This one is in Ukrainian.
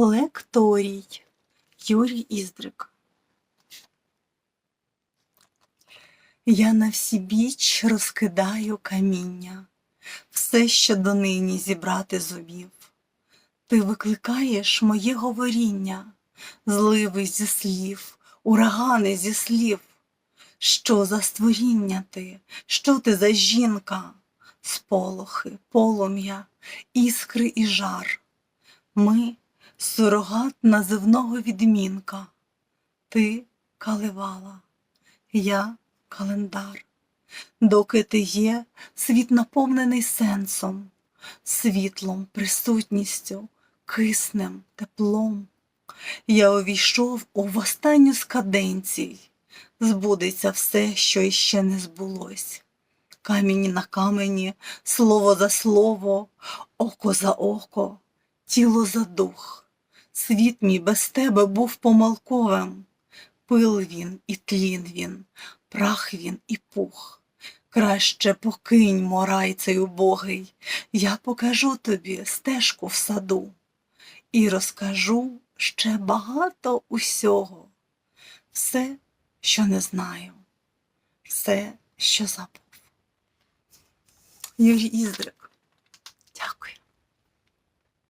Лекторій Юрій Іздрик. Я на всі біч розкидаю каміння, все, що донині зібрати зумів. Ти викликаєш моє говоріння, зливи зі слів, урагани зі слів. Що за створіння ти? Що ти за жінка? Сполохи, полум'я, іскри і жар. Ми сурогат називного відмінка. Ти каливала, я календар. Доки ти є, світ наповнений сенсом, світлом, присутністю, киснем, теплом. Я увійшов у останню з каденцій, збудеться все, що іще не збулось. Камінь на камені, слово за слово, око за око, тіло за дух. Світ мій без тебе був помилковим. Пил він і тлін він, прах він і пух. Краще покинь, морай цей убогий, я покажу тобі стежку в саду і розкажу ще багато усього, все, що не знаю, все, що забув. Юрій Іздрик.